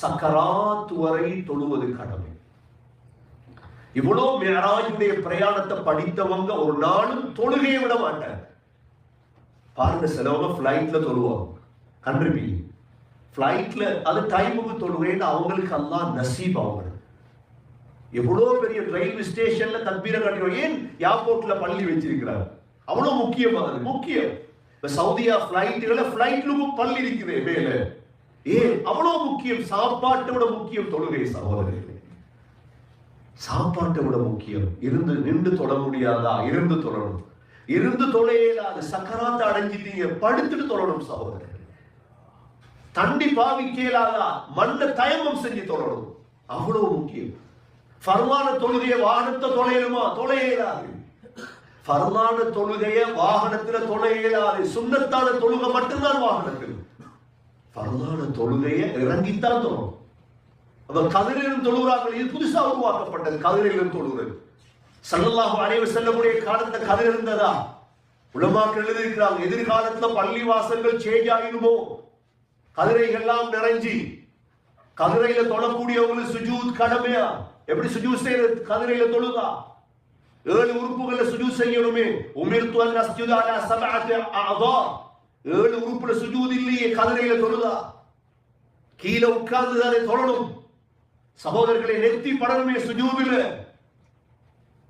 சக்கராத் வரை தொழுவது கடமை. இவ்வளவு மேராஜுடைய பிரயாணத்தை படித்தவங்க ஒரு நாளும் தொழுகையை விட மாட்டாங்க. பாருங்க சிலவங்க ஃப்ளைட்ல தொழுவாங்க. கன்றுபி ஃப்ளைட்ல அது டைமுக்கு தொழுகைன்னு அவங்களுக்கு எல்லாம் நசீப் அவங்களுக்கு எவ்வளவு பெரிய ரயில்வே ஸ்டேஷன்ல தத்பீர கட்டிடுவோம் ஏன் ஏர்போர்ட்ல பள்ளி வச்சிருக்கிறாங்க? அவ்வளவு முக்கியமானது முக்கியம். இப்ப சவுதியா ஃப்ளைட்டுகளை ஃப்ளைட்லுக்கும் பள்ளி இருக்குது மேலே. ஏன்? அவ்வளவு முக்கியம். சாப்பாட்டை விட முக்கியம் தொழுகை சகோதரர்களே. சாப்பாட்டை விட முக்கியம். இருந்து நின்று தொட முடியாதா இருந்து தொழணும். இருந்து தொலையலாது சக்கராத்தை அடைஞ்சிட்டீங்க. படுத்துட்டு தொழணும் சகோதரர்களே. தண்டி பாவிக்கலாதா? மண்ணை தயமம் செஞ்சு தொழணும். அவ்வளவு முக்கியம். ஃபர்மான தொழுகைய வாகனத்தை தொலையலுமா தொலையலாது ஃபர்மான தொழுகைய வாகனத்துல தொலையலாது சுண்ணத்தான தொழுகை மட்டும்தான் வாகனத்தில். பரவான தொழுகையை இறங்கித்தான் தொழும் அவர் கதிரிலும் தொழுகிறார்கள். இது புதுசா உருவாக்கப்பட்டது கதிரிலும் தொழுகிறது. சல்லல்லாஹு அனைவர் செல்லக்கூடிய காலத்துல கதிர் இருந்ததா? உலமாக்கள் எழுதியிருக்கிறாங்க எதிர்காலத்துல பள்ளி வாசல்கள் சேஞ்ச் ஆகிடுமோ கதிரைகள்லாம் நிறைஞ்சி கதிரையில தொழக்கூடியவங்களுக்கு சுஜூத் கடமையா? எப்படி சுஜூத் செய்யறது? கதிரையில தொழுதா? ஏழு உறுப்புகள்ல சுஜூத் செய்யணுமே. உமிர்த்து அன் அஸ்ஜுத அலா அஅதா ஏழு உறுப்புல சுஜூது இல்லையே கதறையில தொழுதா? கீழே உட்கார்ந்து அதை தொழணும். சகோதரர்களை நெத்தி படருமே சுஜூதில்.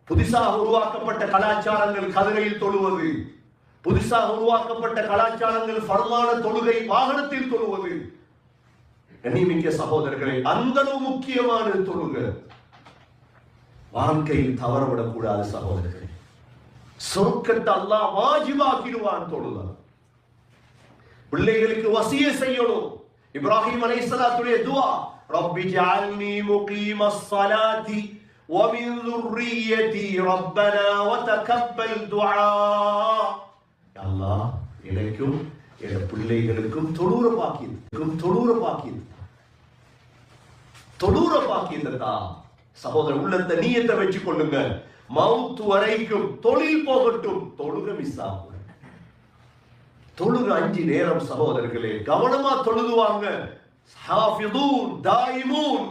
புதுசாக உருவாக்கப்பட்ட கலாச்சாரங்கள் கதறையில் தொழுவது. புதுசாக உருவாக்கப்பட்ட கலாச்சாரங்கள் பரமான தொழுகை வாகனத்தில் தொழுவது. கண்ணியமிக்க சகோதரர்களை அந்த முக்கியமான தொழுக. வாழ்க்கையில் தவறவிடக்கூடாது சகோதரர்களே. சொர்க்கத்தை அல்லாஹ் வாஜிவாக்கிடுவான் தொழுதான் பிள்ளைகளுக்கு வசிய செய்யணும் இப்ராஹிம் அலைஹிஸ்ஸலாத்துடைய துஆ ரப்பி ஜஅல்னி முகீமஸ் ஸலாத்தி ومن ذريتي ربنا وتقبل دعاء அல்லாஹ் எனக்கும் என் பிள்ளைகளுக்கும் தொழுற பாக்கியது தொழுற பாக்கியது தொழுற பாக்கியதா சகோதரர் உள்ளத்தை நீயத்தை வச்சு கொள்ளுங்க மவுத் வரைக்கும் தொழில் போகட்டும் தொழுக மிஸ் ஆகும் தொழுக அஞ்சு நேரம் சகோதரர்களே கவனமா தொழுதுவாங்க ஹாஃபிதூன் தாயிமூன்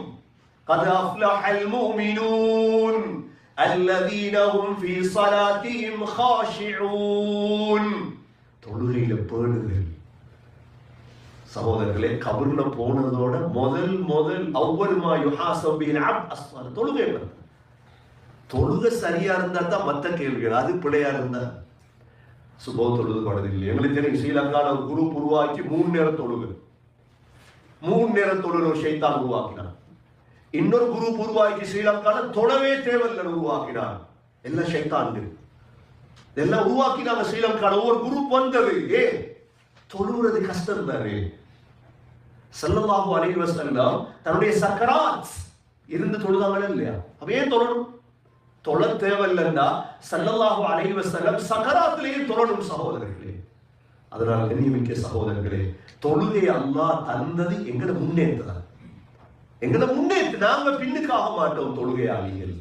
قد أفلح المؤمنون الذين هم في صلاتهم خاشعون தொழுகையில பேணுதல் சகோதரர்களே கபர்ல போனதோட முதல் முதல் அவ்வருமா யுஹாசபின் அப் அஸ்வான தொழுகை வருது தொழுகை சரியா இருந்தா தான் மத்த கேள்விகள் அது பிழையா இருந்தா சுபோ தொழுது பாடுதில்லை இல்லை எங்களுக்கு தெரியும் ஸ்ரீலங்கால ஒரு குரூப் உருவாக்கி மூணு நேரம் தொழுகு மூணு நேரம் தொழுகிற ஒரு ஷைத்தான் உருவாக்கினார். இன்னொரு குரூப் உருவாக்கி ஸ்ரீலங்கால தொழவே தேவையில்லை உருவாக்கினார். எல்லாம் ஷைத்தான்கள் எல்லாம் உருவாக்கினாங்க ஸ்ரீலங்கால. ஒவ்வொரு குரூப் வந்தது. ஏ தொழுகிறது கஷ்டம் தானே. செல்லமாக அலைஹி தன்னுடைய சக்கராத் இருந்து தொழுதாங்களே இல்லையா? அப்ப ஏன் தொழணும்? தொழ தேவையில்லைன்னா சல்லல்லாஹு அலைஹி செல்லம் சகராத்திலேயே தொழணும் சகோதரர்களே. அதனால் கண்ணியமிக்க சகோதரர்களே தொழுகை அல்லாஹ் தந்தது எங்களை முன்னேற்றதான். எங்களை முன்னேற்று நாங்க பின்னுக்கு ஆக மாட்டோம் தொழுகையாளிகள்.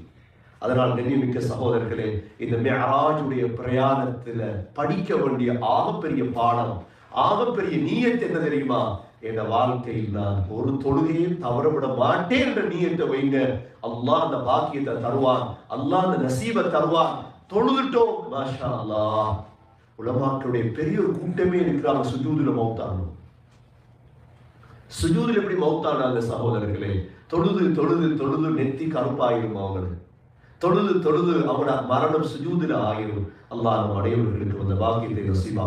அதனால் கண்ணியமிக்க சகோதரர்களே இந்த மெஹராஜுடைய பிரயாணத்துல படிக்க வேண்டிய ஆகப்பெரிய பாடம் ஆகப்பெரிய நீயத் என்ன தெரியுமா? என் வாழ்க்கையில் நான் ஒரு தொழுகையும் தவறவிட மாட்டேன் என்ற என்று வைங்க. அல்லா அந்த பாக்கியத்தை தருவான். அல்லாஹ் அந்த நசீபை தருவான். தொழுதுட்டோம். மாஷா அல்லா உலமாக்களுடைய பெரிய ஒரு கூட்டமே இருக்கிறாங்க சுஜூதுல மௌத்தானும் சுஜூதில் எப்படி மௌத்தானாங்க சகோதரர்களே? தொழுது தொழுது தொழுது நெத்தி கருப்பாயிரும் அவங்களுக்கு தொழுது தொழுது அவனோட மரணம் சுஜூதில் ஆயிரும். அல்லாஹ் நம் அனைவர்களுக்கு அந்த பாக்கியத்தை நசீபா